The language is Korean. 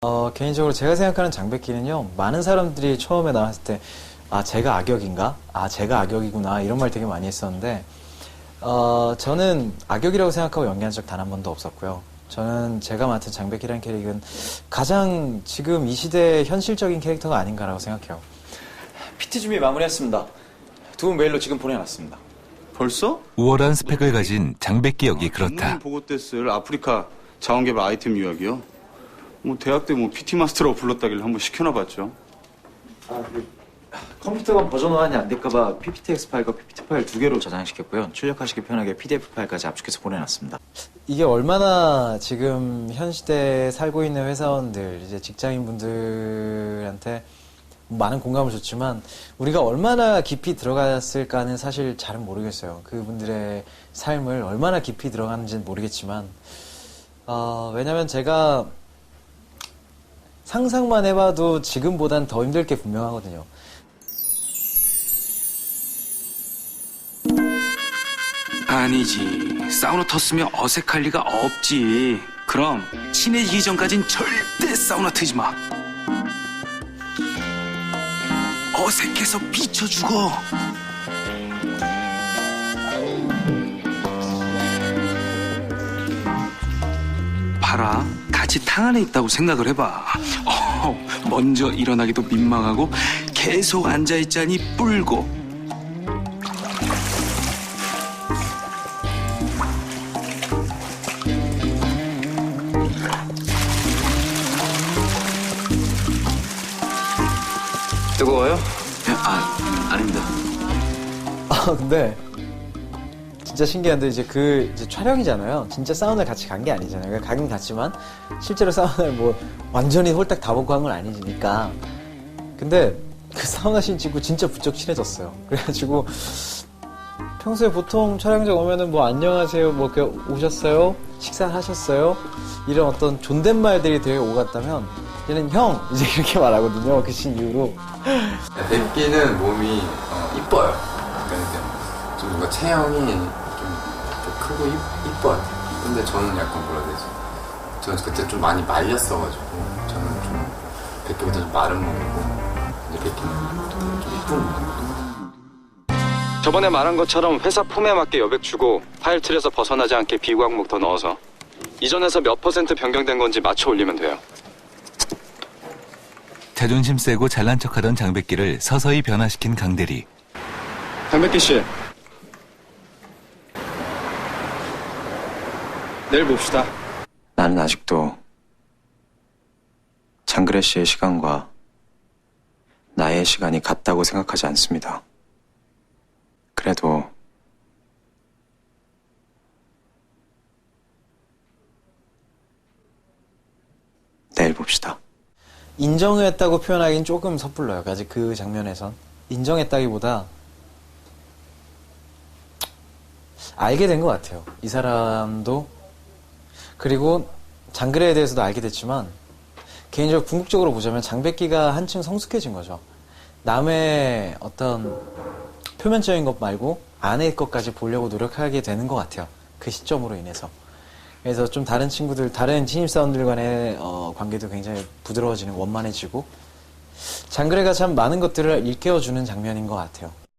어, 개인적으로 제가 생각하는 장백기는요, 많은 사람들이 처음에 나왔을 때, 아, 제가 악역인가? 아, 제가 악역이구나. 이런 말 되게 많이 했었는데, 어, 저는 악역이라고 생각하고 연기한 적 단 한 번도 없었고요. 저는 제가 맡은 장백기라는 캐릭은 가장 지금 이 시대의 현실적인 캐릭터가 아닌가라고 생각해요. PT 준비 마무리했습니다. 두 분 메일로 지금 보내놨습니다. 벌써? 우월한 스펙을 가진 장백기 역이 그렇다. 작년 보고 때쓸 아프리카 자원개발 아이템 유학이요. 뭐 대학 때 뭐 PT 마스터라고 불렀다길래 한번 시켜놔봤죠. 컴퓨터가 버전 호환이 안 될까봐 PPTX 파일과 PPT 파일 두 개로 저장시켰고요. 출력하시기 편하게 PDF 파일까지 압축해서 보내놨습니다. 이게 얼마나 지금 현 시대에 살고 있는 회사원들, 이제 직장인분들한테 많은 공감을 줬지만 우리가 얼마나 깊이 들어갔을까는 사실 잘은 모르겠어요. 그분들의 삶을 얼마나 깊이 들어갔는지는 모르겠지만 어, 왜냐면 제가 상상만 해봐도 지금보단 더 힘들 게 분명하거든요. 아니지. 사우나 텄으면 어색할 리가 없지. 그럼 친해지기 전까진 절대 사우나 트지 마. 어색해서 미쳐 죽어. 봐라. 같이 탕 안에 있다고 생각을 해봐. 어, 먼저 일어나기도 민망하고 계속 앉아있자니 뿔고 뜨거워요? 아, 아닙니다. 아, 근데 진짜 신기한데 이제 그 이제 촬영이잖아요. 진짜 사우나를 같이 간 게 아니잖아요. 가긴 갔지만 실제로 사우나를 뭐 완전히 홀딱 다 먹고 한 건 아니니까. 근데 그 사우나 씬 찍고 진짜 부쩍 친해졌어요. 그래가지고 평소에 보통 촬영장 오면은 뭐 안녕하세요, 뭐 오셨어요, 식사하셨어요 이런 어떤 존댓말들이 되게 오갔다면 얘는 형 이제 이렇게 말하거든요. 그씬 이후로. 백기는 몸이 어, 이뻐요. 그러니까 좀 뭔가 체형이 크고 이, 이뻐요. 근데 저는 약간 뭐라 해야 되지? 저는 그때 좀 많이 말렸어가지고 저는 좀 백기보다 좀 마른 몸이고 이제 백기는 좀, 좀 이쁜 몸이거든요. 저번에 말한 것처럼 회사 폼에 맞게 여백 주고 파일 틀에서 벗어나지 않게 비구 항목 더 넣어서 이전에서 몇 퍼센트 변경된 건지 맞춰 올리면 돼요. 자존심 세고 잘난 척하던 장백기를 서서히 변화시킨 강대리. 강백기 씨. 내일 봅시다. 나는 아직도 장그래 씨의 시간과 나의 시간이 같다고 생각하지 않습니다. 그래도 내일 봅시다. 인정했다고 표현하기는 조금 섣불러요. 아직 그 장면에선. 인정했다기보다 알게 된 것 같아요. 이 사람도 그리고 장그래에 대해서도 알게 됐지만 개인적으로 궁극적으로 보자면 장백기가 한층 성숙해진 거죠. 남의 어떤 표면적인 것 말고 안의 것까지 보려고 노력하게 되는 것 같아요. 그 시점으로 인해서. 그래서 좀 다른 친구들, 다른 신입사원들 간의 어, 관계도 굉장히 부드러워지는, 원만해지고, 장그래가 참 많은 것들을 일깨워주는 장면인 것 같아요.